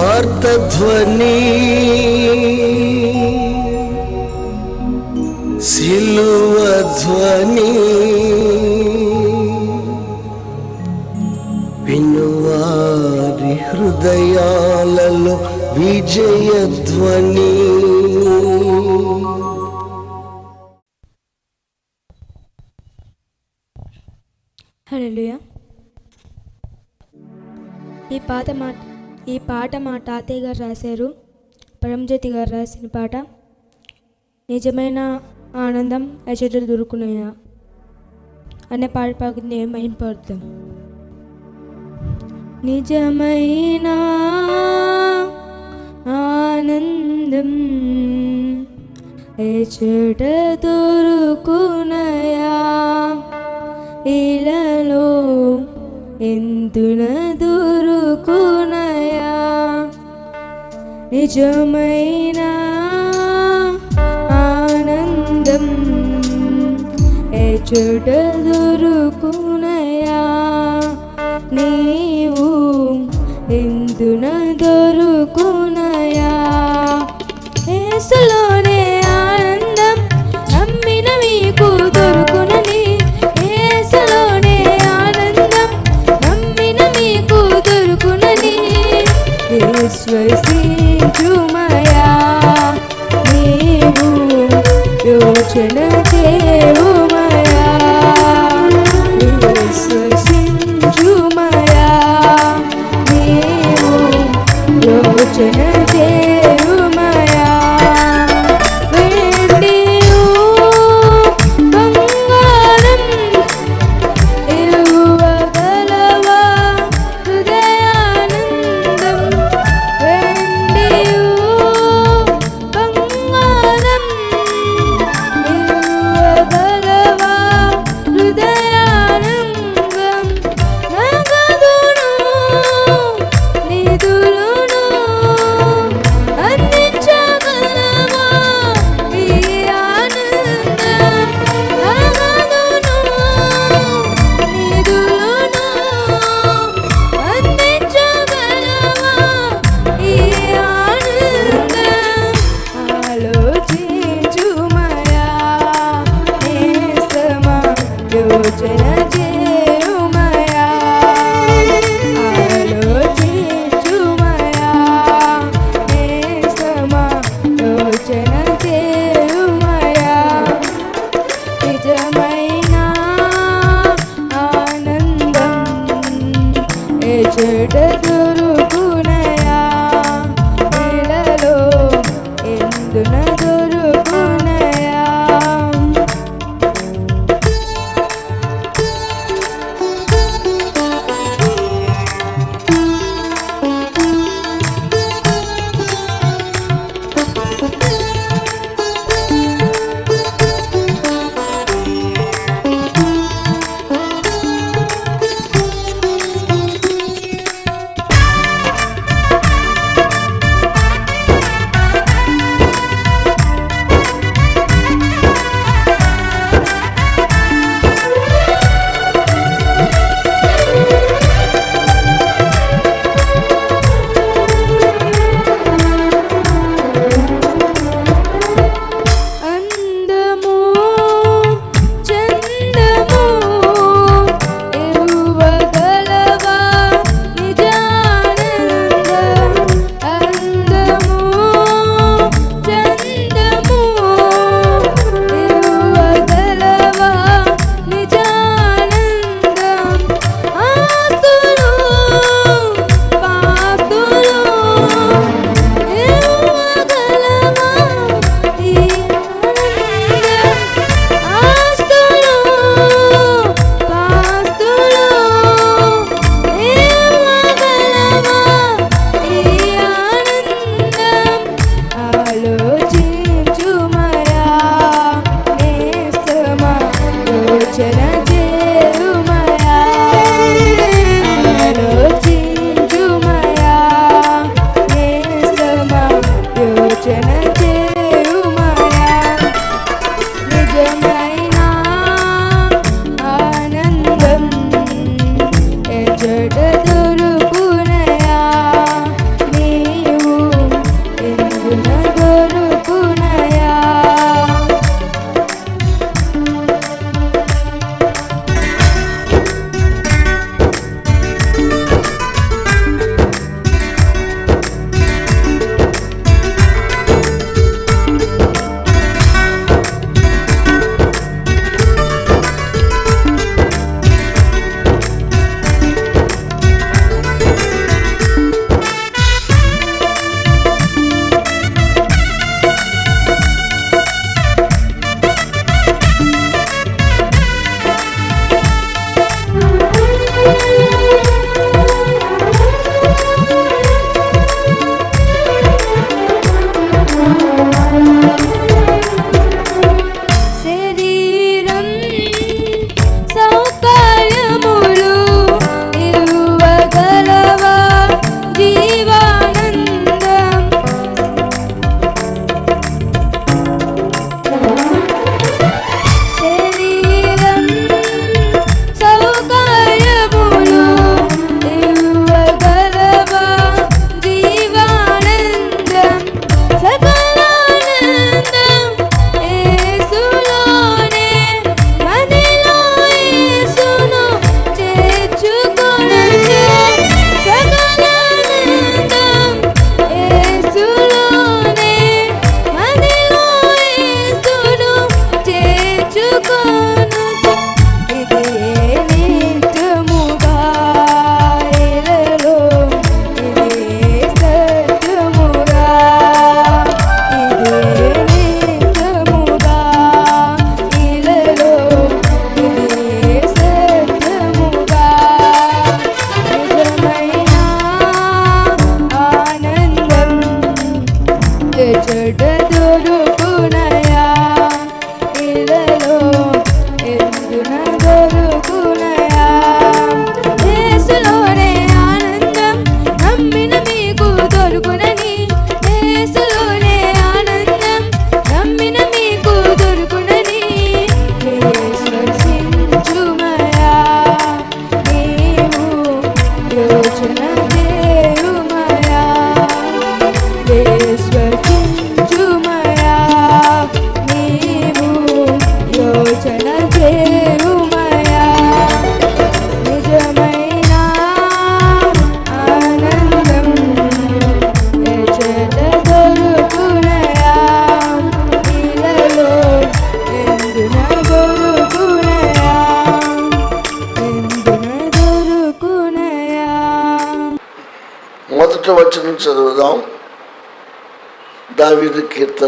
సువార్తధ్వని సిలువ ధ్వని వినువారి హృదయాలలో విజయధ్వని. హల్లెలూయా. ఈ పాత మాట ఈ పాట మా తాతయ్య గారు రాశారు. పరంజ్యోతి గారు రాసిన పాట. నిజమైన ఆనందం ఎచట దొరుకునయా అనే పాట పాడుకుని ఏమైనా మహింపడతాం నిజమైన ఆనందం ఎచట దొరుకునయా. ఇలలో ఎందున నిజమైన ఆనందం ఎచుటల్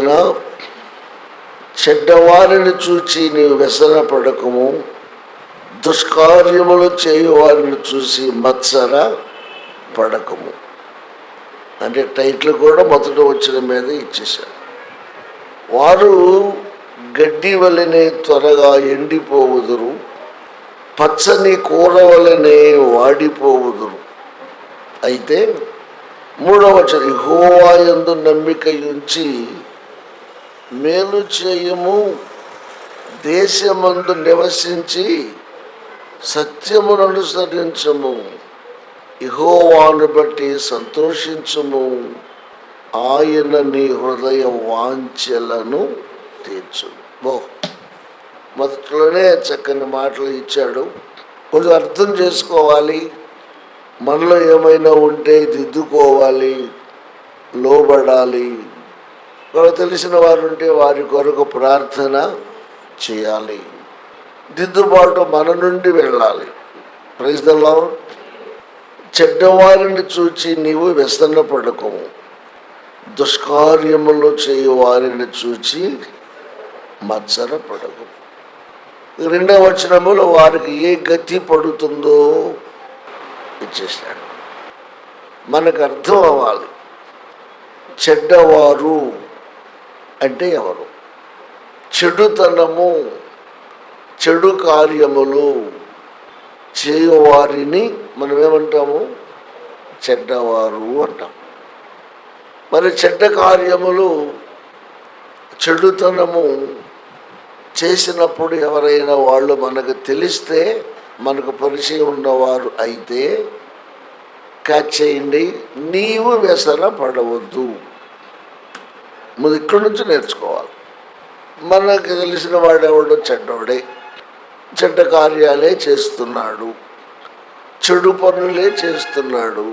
దావిది చెడ్డవారిని చూచి నీవు వ్యసన పడకము దుష్కార్యములు చేయువారిని చూసి మత్సర పడకము. అంటే టైటిల్ కూడా మొదట వచ్చిన మీద ఇచ్చేశారు. వారు గడ్డి వలనే త్వరగా ఎండిపోవుదురు పచ్చని కూర వలనే వాడిపోవుదురు. అయితే మూడవ హోవాయందు నమ్మిక ఉంచి మేలు చేయము దేశమందు నివసించి సత్యమును అనుసరించము ఇహోవాను బట్టి సంతోషించము. ఆయన నీ హృదయ వాంఛలను తీర్చు బో మొదట్లోనే చక్కని మాటలు ఇచ్చాడు. కొంచెం అర్థం చేసుకోవాలి. మనలో ఏమైనా ఉంటే దిద్దుకోవాలి లోబడాలి. తెలిసిన వారు ఉంటే వారి కొరకు ప్రార్థన చేయాలి. దిద్దుబాటు మన నుండి వెళ్ళాలి. ప్రజల్లో చెడ్డవారిని చూచి నీవు వ్యసన పడకము. దుష్కార్యములు చేయు వారిని చూచి మత్సర పడకు రెండవ వచనములో వారికి ఏ గతి పడుతుందో ఇచ్చేసాడు మనకు అర్థం అవ్వాలి. చెడ్డవారు అంటే ఎవరు? చెడుతనము చెడు కార్యములు చేయవారిని మనం ఏమంటాము చెడ్డవారు అంటాం. మరి చెడ్డ కార్యములు చెడుతనము చేసినప్పుడు ఎవరైనా వాళ్ళు మనకు తెలిస్తే మనకు పరిచయం ఉన్నవారు అయితే క్యాచ్ చేయండి. నీవు వ్యసన పడవద్దు. ముందు ఇక్కడి నుంచి నేర్చుకోవాలి. మనకు తెలిసిన వాడెవడో చెడ్డోడే. చెడ్డ కార్యాలే చేస్తున్నాడు. చెడు పనులే చేస్తున్నాడు.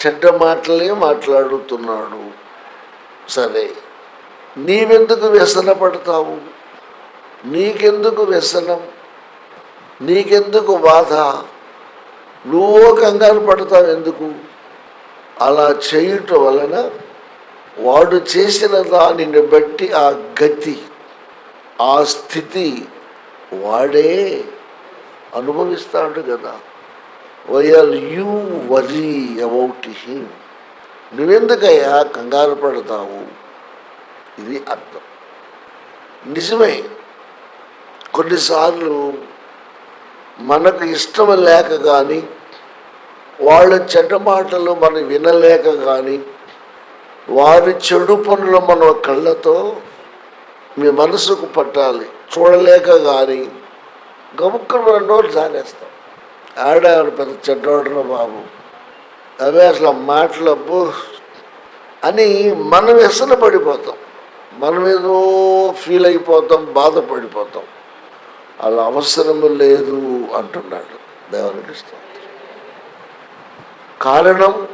చెడ్డ మాటలే మాట్లాడుతున్నాడు. సరే నీవెందుకు వ్యసన పడతావు? నీకెందుకు వ్యసనం? నీకెందుకు బాధ? నువ్వు కంగారు పడతావు ఎందుకు అలా చేయుట వలన వాడు చేసిన దానిని బట్టి ఆ గతి ఆ స్థితి వాడే అనుభవిస్తాడు కదా. Why are you worry about him నువ్వెందుకయ్యా కంగారు పడతావు? ఇది అర్థం. నిజమే. కొన్నిసార్లు మనకు ఇష్టం లేక కానీ వాళ్ళ చెడ్డ మాటలు మనం వినలేక కానీ వారి చెడు పనులు మన కళ్ళతో మీ మనసుకు పట్టాలి. చూడలేక కానీ గముక్కలు మన నోరు జారేస్తాం. ఆడాడు పెద్ద చెడ్డోడరా బాబు. అవే అసలు మాటలు అని మనం వ్యసన పడిపోతాం. మనం ఏదో ఫీల్ అయిపోతాం బాధపడిపోతాం. అలా అవసరము లేదు అంటున్నాడు. దేవునికి ఇష్టం కారణం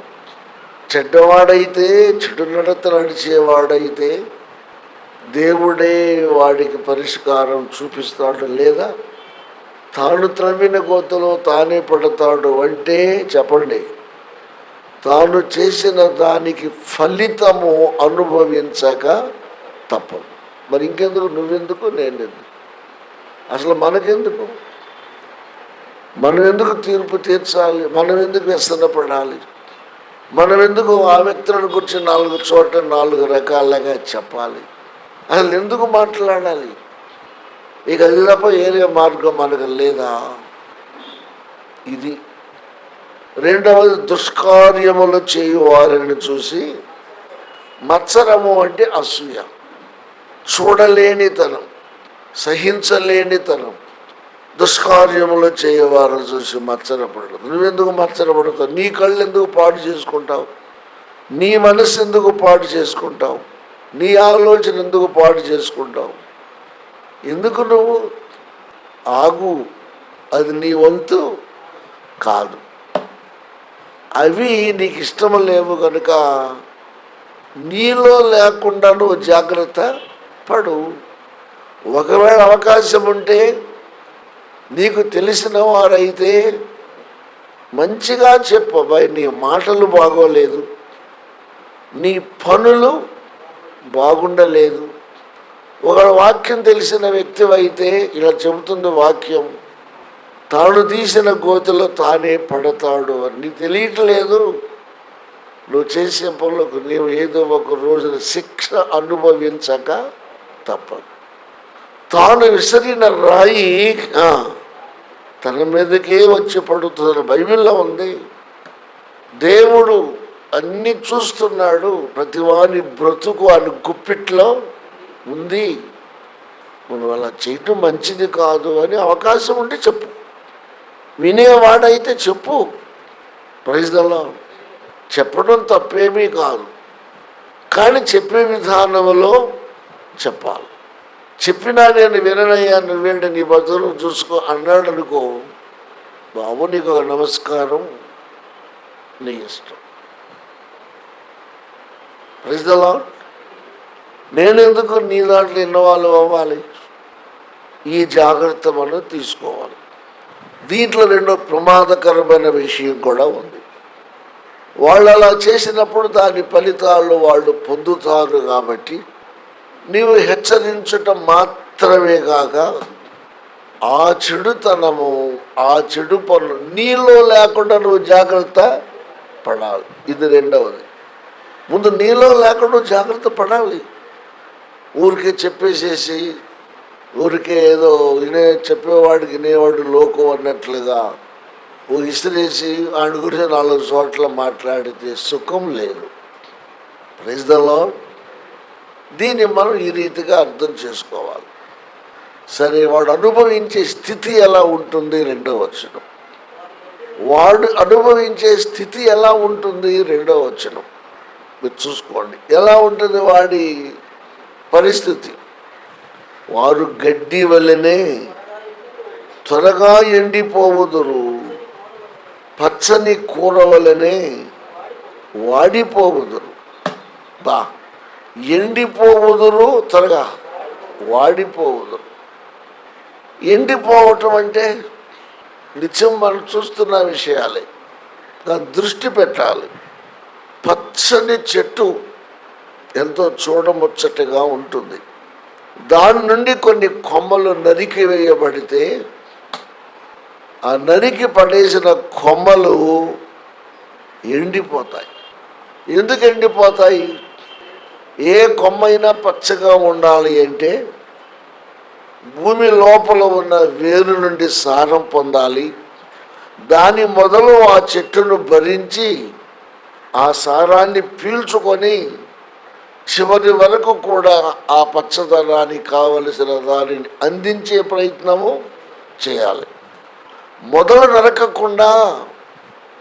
చెడ్డవాడైతే చెడు నడత నడిచేవాడైతే దేవుడే వాడికి పరిష్కారం చూపిస్తాడు లేదా తాను త్రవ్విన గోతలో తానే పడతాడు అంటే చెప్పండి. తాను చేసిన దానికి ఫలితము అనుభవించక తప్పదు మరి ఇంకెందుకు? నువ్వెందుకు? నేనెందుకు? అసలు మనకెందుకు? మనం ఎందుకు తీర్పు తీర్చాలి? మనం ఎందుకు వ్యసనపడాలి? మనం ఎందుకు ఆ వ్యక్తులను గురించి నాలుగు చోట్ల నాలుగు రకాలుగా చెప్పాలి? అసలు ఎందుకు మాట్లాడాలి? ఇక అది తప్ప ఏరే మార్గం మనకు లేదా? ఇది రెండవది దుష్కార్యములు చేయు వారిని చూసి మత్సరము అంటే అసూయ. చూడలేనితనం సహించలేనితనం. దుష్కార్యములు చేయవారు చూసి మచ్చరపడదు నువ్వెందుకు మచ్చరపడతావు నీ కళ్ళు ఎందుకు పాడు చేసుకుంటావు? నీ మనసు ఎందుకు పాడు చేసుకుంటావు? నీ ఆలోచన ఎందుకు పాడు చేసుకుంటావు? ఎందుకు నువ్వు? ఆగు అది నీ వంతు కాదు. అవి నీకు ఇష్టం లేవు కనుక నీలో లేకుండా నువ్వు జాగ్రత్త పడు. ఒకవేళ అవకాశం ఉంటే నీకు తెలిసిన వారైతే మంచిగా చెప్పబాయి నీ మాటలు బాగోలేదు. నీ పనులు బాగుండలేదు. ఒక వాక్యం తెలిసిన వ్యక్తి అయితే ఇలా చెబుతుంది వాక్యం తాను తీసిన గోతులో తానే పడతాడు అని. నీకు తెలియట్లేదు? నువ్వు చేసే పనులకు నీవు ఏదో ఒక రోజున శిక్ష అనుభవించక తప్పదు. తాను విసిరిన రాయి తన మీదకే వచ్చి పడుతుంది బైబిల్లో ఉంది. దేవుడు అన్ని చూస్తున్నాడు ప్రతివాని బ్రతుకు అని గుప్పిట్లో ఉంది. మనం అలా చేయటం మంచిది కాదు అని అవకాశం ఉంటే చెప్పు. వినేవాడైతే చెప్పు. ప్రైజ్లలో చెప్పడం తప్పేమీ కాదు. కానీ చెప్పే విధానంలో చెప్పాలి. చెప్పినా నేను విననయ్యా నువ్వేంటి నీ బతులు చూసుకో అన్నాడు అనుకో బాబు నీకు ఒక నమస్కారం నీ ఇష్టం. ప్రజలా నేను ఎందుకు నీ దాంట్లో ఇన్నవాళ్ళు అవ్వాలి? ఈ జాగ్రత్త మనం తీసుకోవాలి. దీంట్లో రెండో ప్రమాదకరమైన విషయం కూడా ఉంది. వాళ్ళు అలా చేసినప్పుడు దాని ఫలితాలు వాళ్ళు పొందుతారు కాబట్టి నీవు హెచ్చరించటం మాత్రమే కాక ఆ చెడుతనము ఆ చెడు పనులు నీలో లేకుండా నువ్వు జాగ్రత్త పడాలి. ఇది రెండవది. ముందు నీలో లేకుండా జాగ్రత్త పడాలి. ఊరికే చెప్పేసేసి ఊరికే ఏదో వినే చెప్పేవాడికి వినేవాడు లోకం అన్నట్లుగా ఓ ఇసిరేసి ఆయన గురించి నాలుగు చోట్ల మాట్లాడితే సుఖం లేదు. ప్రైజ్ ద లార్డ్ దీన్ని మనం ఈ రీతిగా అర్థం చేసుకోవాలి. సరే వాడు అనుభవించే స్థితి ఎలా ఉంటుంది? రెండో వచనం. వాడు అనుభవించే స్థితి ఎలా ఉంటుంది? రెండో వచనం. మీరు చూసుకోండి. ఎలా ఉంటుంది వాడి పరిస్థితి? వారు గడ్డి వల్లనే త్వరగా ఎండిపోవుదురు. పచ్చని కూర వలనే వాడిపోవుదురు. బా ఎండిపోవుదురు త్వరగా వాడిపోవుదురు. ఎండిపోవటం అంటే నిత్యం మనం చూస్తున్న విషయాలే. దాని దృష్టి పెట్టాలి. పచ్చని చెట్టు ఎంతో చూడముచ్చటగా ఉంటుంది. దాని నుండి కొన్ని కొమ్మలు నరికి వేయబడితే ఆ నరికి పడేసిన కొమ్మలు ఎండిపోతాయి. ఎందుకు ఎండిపోతాయి? ఏ కొమ్మైనా పచ్చగా ఉండాలి అంటే భూమి లోపల ఉన్న వేరు నుండి సారం పొందాలి. దాని మొదలు ఆ చెట్టును భరించి ఆ సారాన్ని పీల్చుకొని చివరి వరకు కూడా ఆ పచ్చదనానికి కావలసిన దానిని అందించే ప్రయత్నము చేయాలి. మొదలు నరకకుండా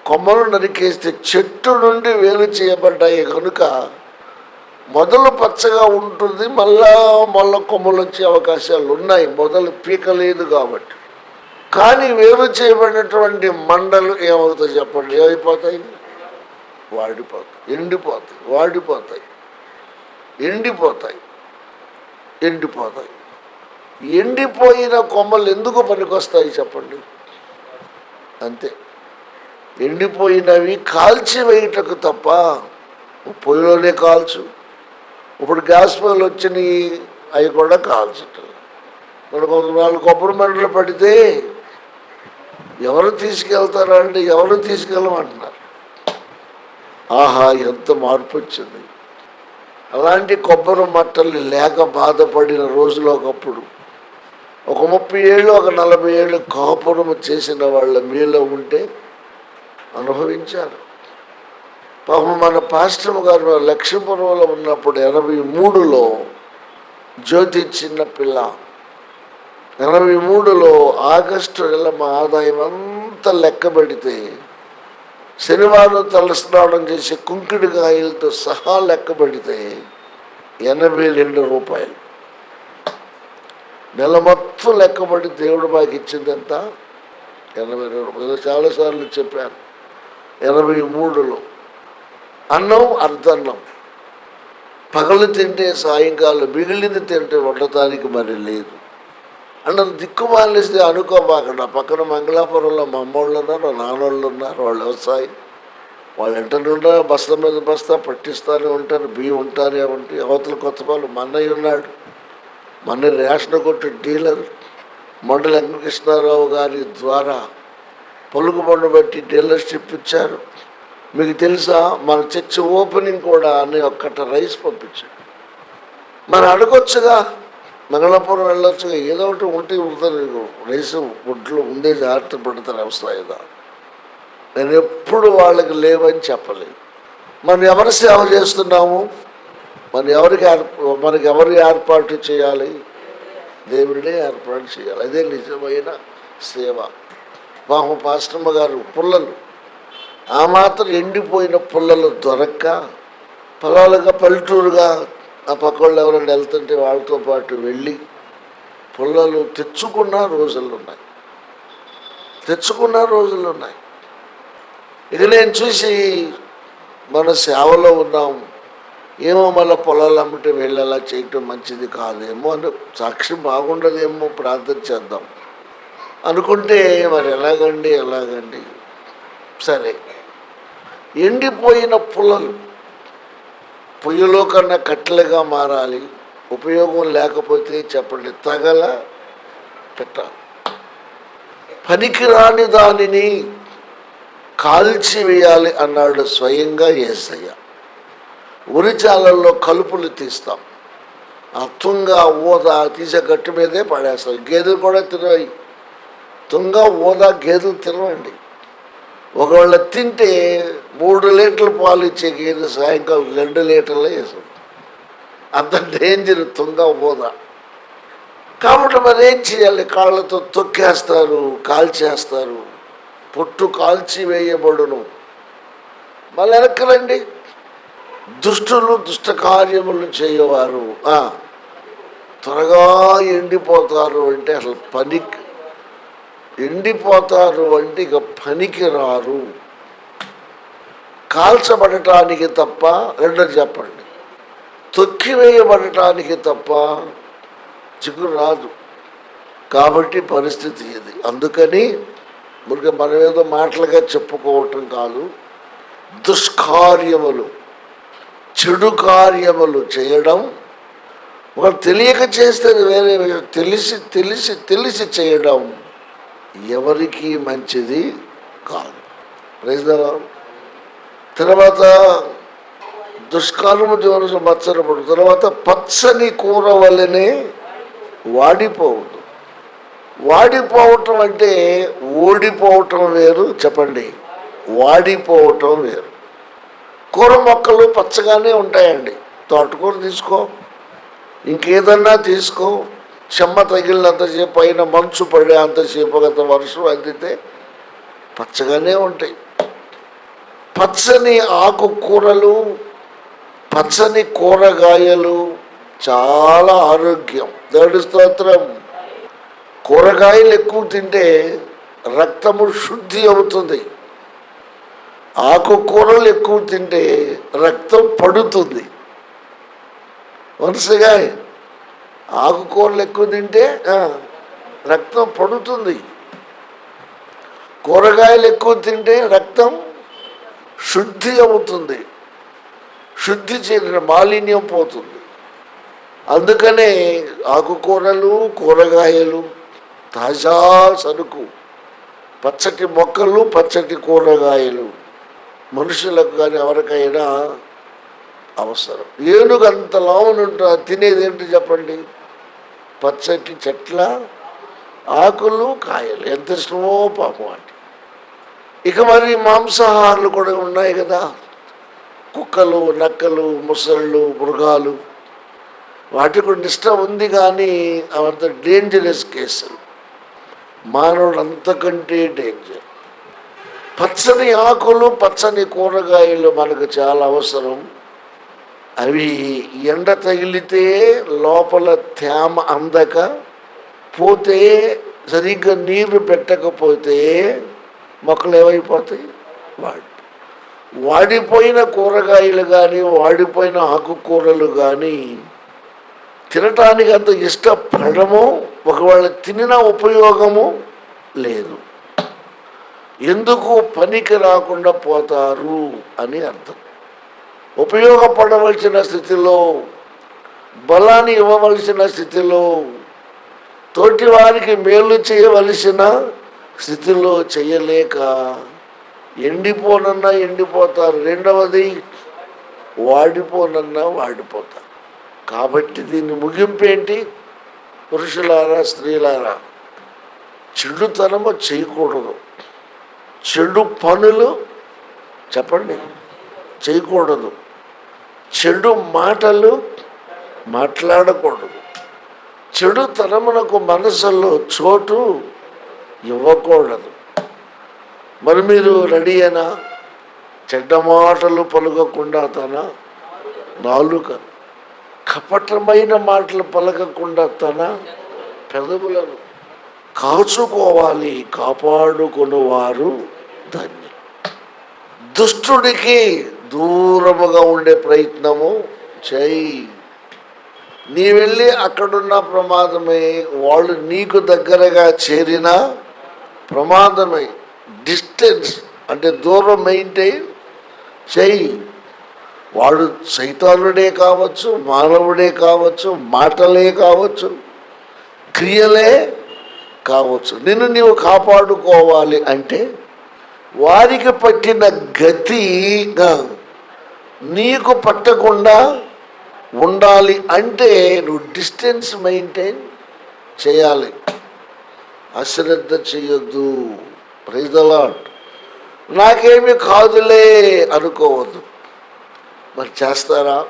కొమ్మలు నరికేస్తే చెట్టు నుండి వేరు చేయబడ్డాయి కనుక మొదలు పచ్చగా ఉంటుంది మళ్ళా మళ్ళా కొమ్మలు వచ్చే అవకాశాలు ఉన్నాయి. మొదలు పీకలేదు కాబట్టి. కానీ వేరు చేయబడినటువంటి మండలు ఏమవుతాయి చెప్పండి? ఏమైపోతాయి? వాడిపోతాయి. ఎండిపోతాయి. వాడిపోతాయి. ఎండిపోతాయి. ఎండిపోతాయి. ఎండిపోయిన కొమ్మలు ఎందుకు పనికొస్తాయి చెప్పండి? అంతే. ఎండిపోయినవి కాల్చి వేయుటకు తప్ప పొయ్యిలోనే కాల్చు. ఇప్పుడు గ్యాస్ పనులు వచ్చినాయి అవి కూడా కాల్చటం. మనకు నాలుగు కొబ్బరి మంటలు పడితే ఎవరు తీసుకెళ్తారా అంటే ఎవరు తీసుకెళ్ళమంటున్నారు. ఆహా ఎంత మార్పు వచ్చింది అలాంటి కొబ్బరి మట్టలు లేక బాధపడిన రోజులు ఒకప్పుడు. ఒక ముప్పై ఏళ్ళు ఒక నలభై ఏళ్ళు కాపురం చేసిన వాళ్ళ మీలో ఉంటే అనుభవించారు. పాపం మన పాశ్రమ గారు లక్ష్మీపురంలో ఉన్నప్పుడు ఎనభై మూడులో జ్యోతి చిన్న పిల్ల. ఎనభై మూడులో ఆగస్టు నెల మా ఆదాయం అంతా లెక్క పెడితే శనివారం తలస్నానం చేసే కుంకుడుకాయలతో సహా లెక్క పెడితే ఎనభై రెండు రూపాయలు. నెల మొత్తం లెక్కబడి దేవుడు మాకు ఇచ్చింది ఎంత? ఎనభై రెండు రూపాయలు. చాలాసార్లు చెప్పాను. ఎనభై మూడులో అన్నం అర్ధన్నం. పగలు తింటే సాయంకాలం మిగిలింది తింటే వండటానికి మరి లేదు. అన్నం దిక్కుమాలిస్తే అనుకోమాకండి పక్కన మంగళాపురంలో మా అమ్మోళ్ళు ఉన్నారు నాన్నోళ్ళు ఉన్నారు వాళ్ళు వ్యవసాయం. వాళ్ళు వెంటనే బస్త బస్తా మీద బస్తా పట్టిస్తూనే ఉంటారు బియ్యం ఉంటారే ఉంటాయి అవతల కొత్త వాళ్ళు. మన్నయ్య ఉన్నాడు. మన రేషన్ కొట్టు డీలర్. మండల వెంకటకృష్ణారావు గారి ద్వారా పలుకుబడిని బట్టి డీలర్షిప్ ఇచ్చారు. మీకు తెలుసా మన చర్చ్ ఓపెనింగ్ కూడా అని ఒక్కట రైస్ పంపించాడు మనం అడగొచ్చుగా మంగళపురం వెళ్ళొచ్చుగా ఏదో ఒకటి ఉంటే ఉంటుంది రైస్ ఒడ్లు ఉండే జాగ్రత్త పడతారు లేదా? నేను ఎప్పుడు వాళ్ళకి లేవని చెప్పలేదు. మనం ఎవరి సేవ చేస్తున్నాము? మనం ఎవరికి మనకి ఎవరు ఏర్పాటు చేయాలి? దేవుడినే ఏర్పాటు చేయాలి. అదే నిజమైన సేవ. మా పాస్టమ్మ గారు పుల్లలు. ఆ మాత్రం ఎండిపోయిన పుల్లలు దొరక్క పొలాలుగా పల్లెటూరుగా ఆ పక్క వాళ్ళు ఎవరైనా వెళ్తుంటే వాళ్ళతో పాటు వెళ్ళి పుల్లలు తెచ్చుకున్న రోజులు ఉన్నాయి తెచ్చుకున్న రోజులు ఉన్నాయి ఇక నేను చూసి మన సేవలో ఉన్నాం. ఏమో మళ్ళీ పొలాలు అమ్మటం వెళ్ళేలా చేయటం మంచిది కాదేమో అని సాక్షి బాగుండదేమో ప్రార్థన చేద్దాం. అనుకుంటే మరి ఎలాగండి ఎలాగండి? సరే. ఎండిపోయిన పుల్లలు. పొయ్యిలో కన్నా కట్టెలుగా మారాలి. ఉపయోగం లేకపోతే చెప్పండి తగల పెట్టాలి. పనికిరాని దానిని కాల్చివేయాలి అన్నాడు స్వయంగా ఏసయ్య. ఉరిచాలల్లో కలుపులు తీస్తాం. ఆ తుంగ ఊద తీసే గట్టు మీదే పడేస్తాం. గేదెలు కూడా తినవి తుంగ ఊద గేదెలు తినవండి ఒకవేళ తింటే మూడు లీటర్ల పాలు ఇచ్చే గేదె సాయంకాలం రెండు లీటర్లే వేస్తుంది అంత డేంజర్ తుంగ పోదా. కాబట్టి మరి ఏం చేయాలి? కాళ్ళతో తొక్కేస్తారు కాల్చేస్తారు. పొట్టు కాల్చి వేయబడును. మళ్ళీ వెనక్కలండి దుష్టులు దుష్ట కార్యములు చేయవారు. త్వరగా ఎండిపోతారు అంటే అసలు పనికి ఎండిపోతారు అంటే ఇక పనికి రారు కాల్చబడటానికి తప్ప రెండో చెప్పండి. తొక్కివేయబడటానికి తప్ప చిగురు రాదు. కాబట్టి పరిస్థితి ఇది. అందుకని మురికి మనం ఏదో మాటలుగా చెప్పుకోవటం కాదు. దుష్కార్యములు చెడు కార్యములు చేయడం ఒక తెలియక చేస్తే వేరే తెలిసి తెలిసి తెలిసి చేయడం. ఎవరికి మంచిది కాదు. ప్రైజ్ తర్వాత దుష్కాలము జీవన మత్సరపడు తర్వాత పచ్చని కూర వల్లనే వాడిపోవద్దు. వాడిపోవటం అంటే ఓడిపోవటం వేరు. చెప్పండి. వాడిపోవటం వేరు. కూర మొక్కలు పచ్చగానే ఉంటాయండి. తోటకూర తీసుకో. ఇంకేదన్నా తీసుకో. చెమ్మ తగిలినంతసేపు పైన మంచు పడే అంతసేపు గత వర్షం అందితే పచ్చగానే ఉంటాయి. పచ్చని ఆకుకూరలు పచ్చని కూరగాయలు చాలా ఆరోగ్యం. దేవుడి స్తోత్రం. కూరగాయలు ఎక్కువ తింటే రక్తము శుద్ధి అవుతుంది. ఆకుకూరలు ఎక్కువ తింటే రక్తం పడుతుంది. వరుసగా ఆకుకూరలు ఎక్కువ తింటే రక్తం పడుతుంది. కూరగాయలు ఎక్కువ తింటే రక్తం శుద్ధి అవుతుంది. శుద్ధి చేసిన మాలిన్యం పోతుంది. అందుకనే ఆకుకూరలు కూరగాయలు తాజా సరుకు. పచ్చటి మొక్కలు పచ్చటి కూరగాయలు. మనుషులకు కానీ ఎవరికైనా అవసరం. ఏనుగు అంత లావునుంటా తినేది ఏంటి చెప్పండి? పచ్చటి చెట్ల ఆకులు కాయలు. ఎంత ఇష్టమో పాపం వాటి ఇక మరి మాంసాహారాలు కూడా ఉన్నాయి కదా. కుక్కలు నక్కలు ముసళ్ళు మృగాలు. వాటి కూడా ఉంది కానీ అవంత డేంజరస్ కేసులు. మానవుడు అంతకంటే డేంజర్ పచ్చని ఆకులు పచ్చని కూరగాయలు మనకు చాలా అవసరం. అవి ఎండ తగిలితే లోపల తేమ అందక పోతే సరిగ్గా నీరు పెట్టకపోతే మొక్కలు ఏమైపోతాయి? వాడి వాడిపోయిన కూరగాయలు కానీ వాడిపోయిన ఆకుకూరలు కానీ తినటానికి అంత ఇష్టపడము ఒకవేళ తినిన ఉపయోగము లేదు. ఎందుకు పనికి రాకుండా పోతారు అని అర్థం. ఉపయోగపడవలసిన స్థితిలో బలాన్ని ఇవ్వవలసిన స్థితిలో తోటి వారికి మేలు చేయవలసిన స్థితిలో చేయలేక ఎండిపోనన్నా ఎండిపోతారు. రెండవది వాడిపోనన్నా వాడిపోతారు. కాబట్టి దీన్ని ముగింపు ఏంటి పురుషులారా స్త్రీలారా చెడుతనము చేయకూడదు. చెడు పనులు చెప్పండి. చేయకూడదు. చెడు మాటలు మాట్లాడకూడదు. చెడు తనమునకు మనసులో చోటు ఇవ్వకూడదు. మరి మీరు రెడీ అయినా? చెడ్డ మాటలు పలకకుండా తన నాలుక కపటమైన మాటలు పలకకుండా తన పెదవులను కాచుకోవాలి కాపాడుకుని వారు దాన్ని దుష్టుడికి దూరముగా ఉండే ప్రయత్నము చేయి. నీ వెళ్ళి అక్కడున్న ప్రమాదమే వాళ్ళు నీకు దగ్గరగా చేరిన ప్రమాదమే. డిస్టెన్స్ అంటే దూరం మెయింటైన్ చేయి. వాడు సైతానుడే కావచ్చు మానవుడే కావచ్చు మాటలే కావచ్చు క్రియలే కావచ్చు. నిన్ను నీవు కాపాడుకోవాలి అంటే వారికి పట్టిన గతిగా నీకు పట్టకుండా ఉండాలి అంటే నువ్వు డిస్టెన్స్ మెయింటైన్ చేయాలి. అశ్రద్ధ చేయొద్దు. ప్రైజలాట్ నాకేమి కాదులే అనుకోవద్దు. మరి చేస్తారా?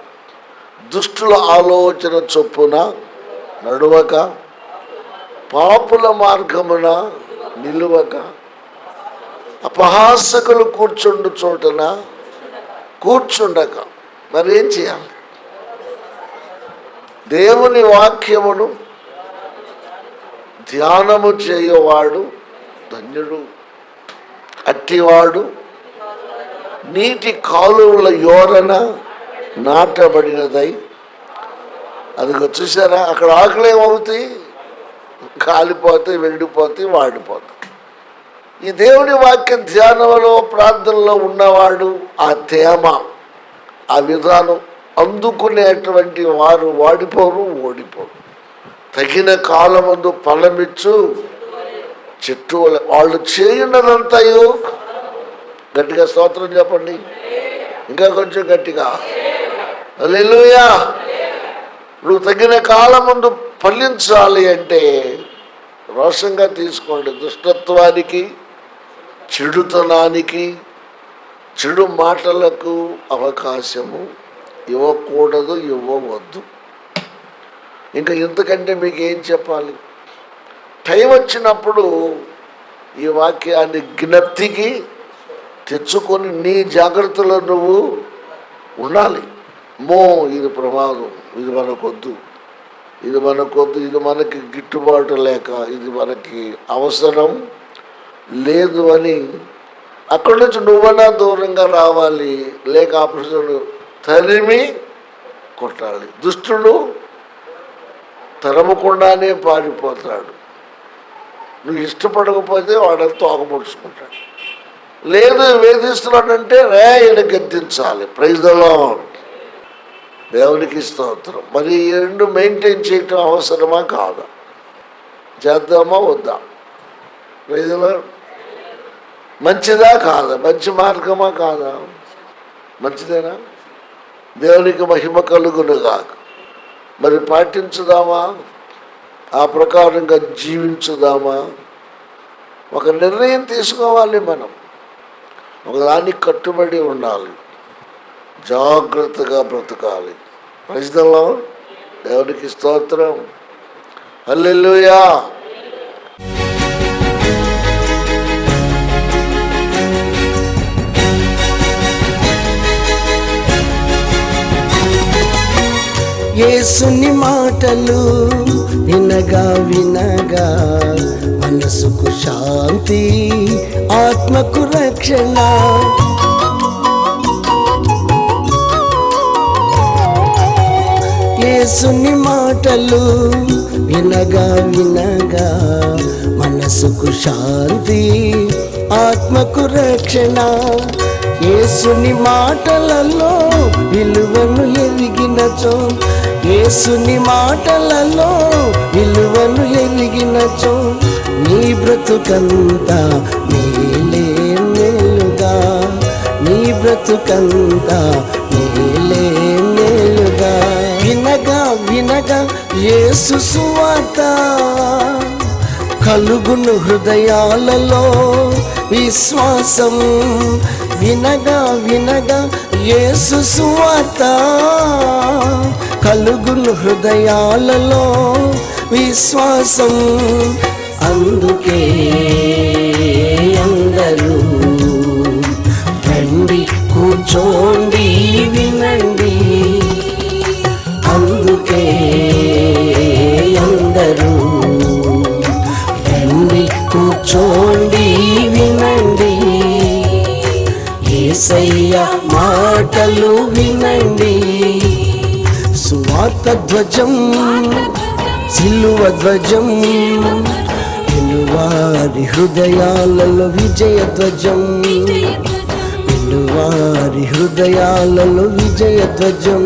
దుష్టుల ఆలోచన చొప్పున నడువక పాపుల మార్గమున నిలువక అపహాసకులు కూర్చుండు చోటన కూర్చుండక మరి ఏం చేయాలి? దేవుని వాక్యమును ధ్యానము చేయవాడు ధన్యుడు. అట్టివాడు నీటి కాలువల యోరన నాటబడినదై. అది చూసారా? అక్కడ ఆకులు ఏమవుతాయి కాలిపోతాయి వెండిపోతాయి వాడిపోతాయి. ఈ దేవుని వాక్య ధ్యానంలో ప్రార్థనలో ఉన్నవాడు ఆ తేమ ఆ విధానం అందుకునేటువంటి వారు వాడిపోరు ఓడిపోరు. తగిన కాలమందు ఫలమిచ్చు చెట్టు వాళ్ళు చేయున్నదంతయు గట్టిగా స్తోత్రం చెప్పండి. ఇంకా కొంచెం గట్టిగా. హల్లెలూయా. నువ్వు తగిన కాలం ముందు ఫలించాలి అంటే రోషంగా తీసుకోండి. దుష్టత్వానికి చెడుతనానికి చెడు మాటలకు అవకాశము ఇవ్వకూడదు ఇవ్వవద్దు. ఇంకా ఇంతకంటే మీకు ఏం చెప్పాలి? టైం వచ్చినప్పుడు ఈ వాక్యాన్ని జ్ఞప్తికి తెచ్చుకొని నీ జాగ్రత్తలో నువ్వు ఉండాలి. మో ఇది ప్రమాదం ఇది మనకొద్దు. ఇది మనకొద్దు ఇది మనకి గిట్టుబాటు లేక ఇది మనకి అవసరం. లేదు అని అక్కడి నుంచి నువ్వన్నా దూరంగా రావాలి లేక ఆపరేషన్ తరిమి కొట్టాలి. దుష్టుడు తరమకుండానే పారిపోతాడు. నువ్వు ఇష్టపడకపోతే వాడు తోకముడుచుకుంటాడు లేదు వేధిస్తున్నాడంటే రే ఈయన గద్దించాలి. ప్రైజ్లో దేవునికి స్తోత్రం. మరి ఈ రెండు మెయింటైన్ చేయటం అవసరమా? కాదా. చేద్దామా? వద్దా. ప్రైజ్లో మంచిదా కాదా? మంచి మార్గమా కాదా? మంచిదేనా? దేవునికి మహిమ కలుగునుగా మరి పాటించుదామా? ఆ ప్రకారంగా జీవించుదామా? ఒక నిర్ణయం తీసుకోవాలి మనం. ఒకదానికి కట్టుబడి ఉండాలి. జాగ్రత్తగా బ్రతకాలి. ప్రజలలో దేవునికి స్తోత్రం. హల్లెలూయా. ఏసుని మాటలు వినగా వినగా మనసుకు శాంతి ఆత్మకు రక్షణ. ఏసుని మాటలు వినగా వినగా మనసుకు శాంతి ఆత్మకు రక్షణ. యేసుని మాటలలో విలువను ఎదిగినచో యేసుని మాటలలో విలువను ఎదిగినచో నీ బ్రతుకంతా మేలే మేలుగా. నీ బ్రతుకంతా మేలే మేలుగా. వినగా వినగా యేసు సువార్త. కలుగును హృదయాలలో విశ్వాసం. వినగా వినగా యేసు సువార్త. కలుగును హృదయాలలో విశ్వాసం. అందుకే అందరూ రండి కూర్చోండి కూర్చోండి వినండి. ఏసయ్య మాటలు వినండి. సువార్త ధ్వజం సిలువ ధ్వజం వారి హృదయాలలో విజయ ధ్వజం. వారి హృదయాలలో విజయ ధ్వజం.